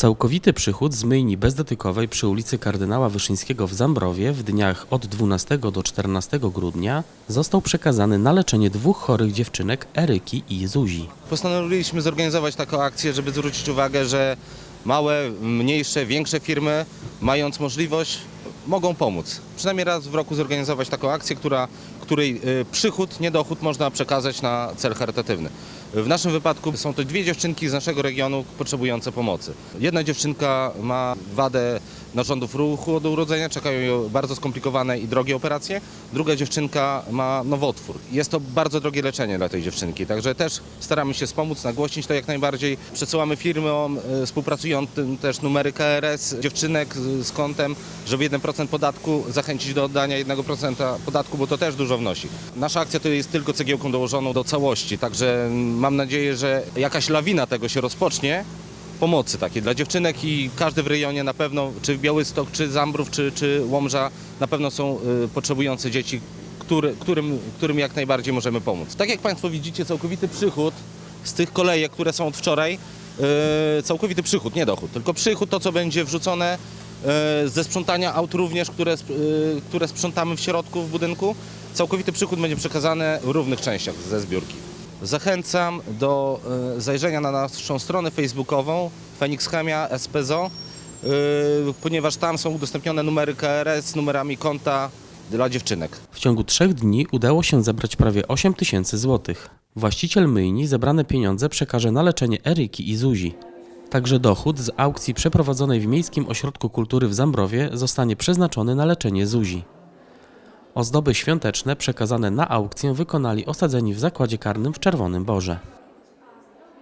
Całkowity przychód z myjni bezdotykowej przy ulicy Kardynała Wyszyńskiego w Zambrowie w dniach od 12 do 14 grudnia został przekazany na leczenie dwóch chorych dziewczynek Eryki i Zuzi. Postanowiliśmy zorganizować taką akcję, żeby zwrócić uwagę, że małe, mniejsze, większe firmy, mając możliwość, mogą pomóc. Przynajmniej raz w roku zorganizować taką akcję, która, której y, przychód, nie dochód można przekazać na cel charytatywny. W naszym wypadku są to dwie dziewczynki z naszego regionu potrzebujące pomocy. Jedna dziewczynka ma wadę narządów ruchu od urodzenia, czekają ją bardzo skomplikowane i drogie operacje. Druga dziewczynka ma nowotwór. Jest to bardzo drogie leczenie dla tej dziewczynki, także też staramy się wspomóc, nagłośnić to jak najbardziej. Przesyłamy firmom y, współpracującym też numery KRS dziewczynek z, kontem, żeby 1% podatku zachęcić do oddania 1% podatku, bo to też dużo wnosi. Nasza akcja to jest tylko cegiełką dołożoną do całości, także mam nadzieję, że jakaś lawina tego się rozpocznie, pomocy takiej dla dziewczynek i każdy w rejonie na pewno, czy Białystok, czy Zambrów, czy, czy Łomża, na pewno są y, potrzebujące dzieci, który, którym, którym jak najbardziej możemy pomóc. Tak jak Państwo widzicie, całkowity przychód z tych kolejek, które są od wczoraj, y, całkowity przychód, nie dochód, tylko przychód, to co będzie wrzucone y, ze sprzątania aut również, które, które sprzątamy w środku w budynku, całkowity przychód będzie przekazany w równych częściach ze zbiórki. Zachęcam do y, zajrzenia na naszą stronę facebookową Fenix Chemia SPZO, y, ponieważ tam są udostępnione numery KRS z numerami konta dla dziewczynek. W ciągu trzech dni udało się zebrać prawie 8 tysięcy złotych. Właściciel myjni zebrane pieniądze przekaże na leczenie Eryki i Zuzi. Także dochód z aukcji przeprowadzonej w Miejskim Ośrodku Kultury w Zambrowie zostanie przeznaczony na leczenie Zuzi. Ozdoby świąteczne przekazane na aukcję wykonali osadzeni w zakładzie karnym w Czerwonym Borze.